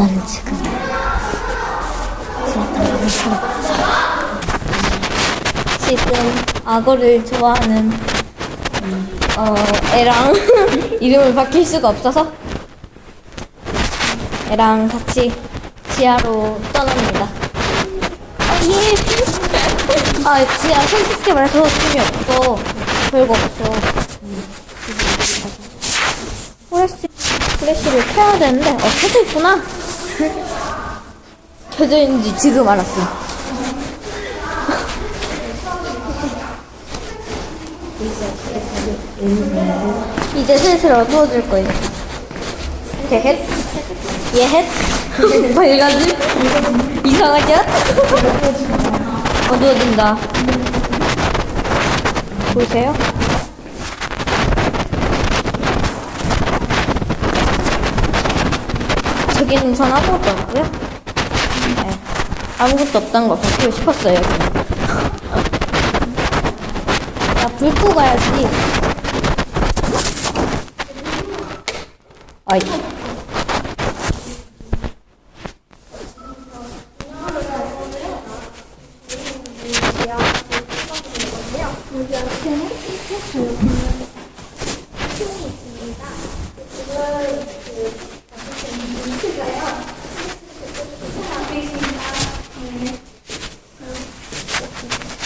나는 지금 지금 악어를 좋아하는 어 애랑 이름을 바뀔 수가 없어서 애랑 같이 지하로 떠납니다. 아, 예. 아, 지하 솔직히 말해서 재미 없어. 별거 없어. 플래시, 플래시를 켜야 되는데, 어, 켜져 있구나. 켜져 있는지 지금 알았어. 이제 슬슬 어두워질 거예요. 대헷? 예헷? 밝아지? 이상하죠? 어두워진다. 보이세요? 저기는 전 아무것도 없고요. 네. 아무것도 없다는 거 밝히고 싶었어요. 그냥. 야, 불 끄고 가야지. 아이.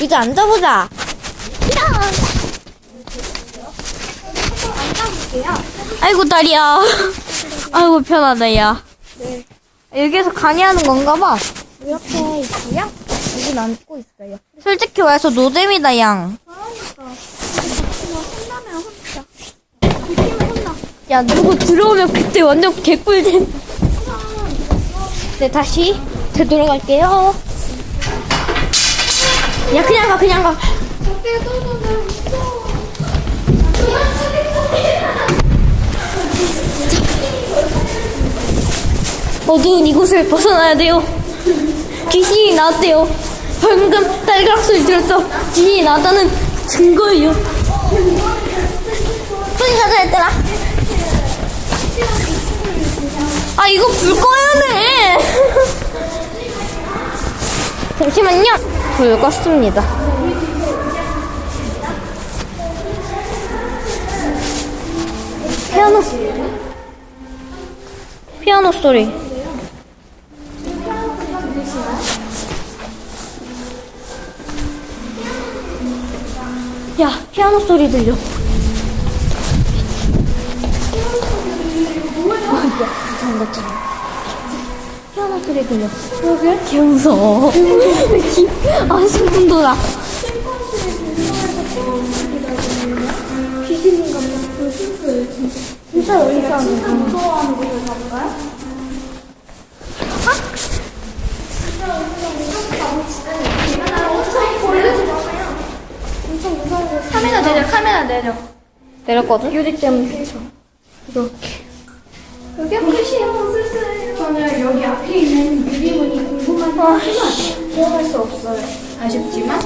이제 앉아보자. 앉아볼게요. 아이고 다리야. 아이고 편하다 야. 여기에서 강의하는 건가 봐. 이렇게 있고요. 여기 앉고 있어요. 솔직히 말해서 노잼이다 양. 그러니까. 혼나면 혼자. 혼나. 야 누구 들어오면 그때 완전 개꿀잼. 네 다시 되돌아갈게요. 야 그냥 가 그냥 가. 어두운 이곳을 벗어나야 돼요. 귀신이 나왔대요. 방금 딸그락 소리 들었어. 귀신이 나왔다는 증거예요. 손이 가자 얘들아. 아 이거 불 꺼야 돼. 잠시만요. 불 껐습니다. 피아노 피아노 소리. 야, 피아노 소리 들려. 이상한 것처럼. 피아노 소리 들려. 그러게? 개 무서워. 아, 소름 돋아. 귀신인가 봐. 진짜. 무서워하는 곳을 가볼까요? 곳. 카메라 내려, 카메라 내려. 내렸거든? 유리 때문에. 이렇게. 여기가 끝이에요. 저는 여기 앞에 있는 유리문이 궁금한데 들어갈 수 없어요. 아쉽지만.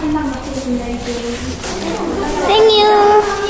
한방 마치겠습니다. 땡유.